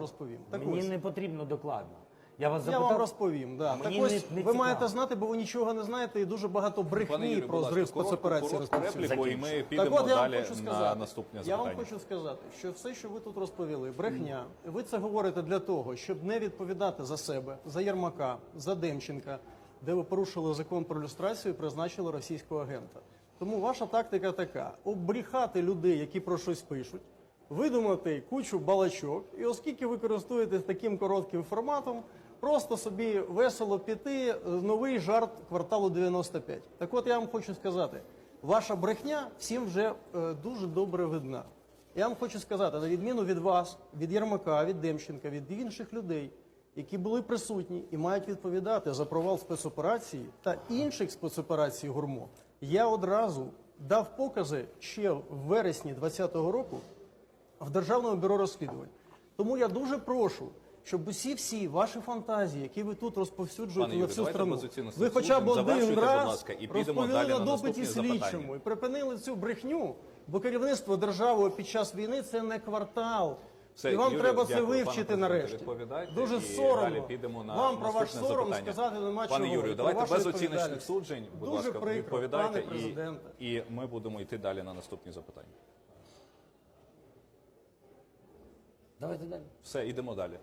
розповім. Так Мені ось. не потрібно докладно. Я вас Я запитав. вам розповім. Да. Так мені ось не- не ви цікаво. маєте знати, бо ви нічого не знаєте, і дуже багато брехні Юрію, про будь ласка, зрив коротку- спецоперації коротку розповсюджують. репліку, і ми підемо так от я вам далі хочу на сказати, наступне я вам запитання. хочу сказати, що все, що ви тут розповіли, брехня. Ви це говорите для того, щоб не відповідати за себе, за Єрмака, за Демченка, де ви порушили закон про люстрацію і призначили російського агента. Тому ваша тактика така: обріхати людей, які про щось пишуть, видумати кучу балачок, і оскільки ви користуєтесь таким коротким форматом, просто собі весело піти новий жарт кварталу 95. Так от я вам хочу сказати, ваша брехня всім вже е, дуже добре видна. Я вам хочу сказати, на відміну від вас, від Єрмака, від Демченка, від інших людей, які були присутні і мають відповідати за провал спецоперації та інших спецоперацій ГУРМО, я одразу дав покази ще в вересні 2020 року в Державному бюро розслідувань. Тому я дуже прошу, щоб усі всі ваші фантазії, які ви тут розповсюджуєте Пане на Юрію, всю давайте страну, ви хоча б суджень. один Завершуйте, будь раз ласка, і підемо розповіли далі на на допиті наступні запитання. слідчому і припинили цю брехню, бо керівництво державою під час війни це не квартал. Все, і вам Юрію, треба це дякую, пане вивчити президенте, нарешті. відповідайте, Дуже і соромно. Підемо на вам про ваш наступне сором запитання. сказати нема Пане. Юрію, про давайте вашу без оціночних відповідальність. суджень, будь Дуже ласка, прикро, відповідайте пане і, президенте. і ми будемо йти далі на наступні запитання. Давайте далі. Все, йдемо далі.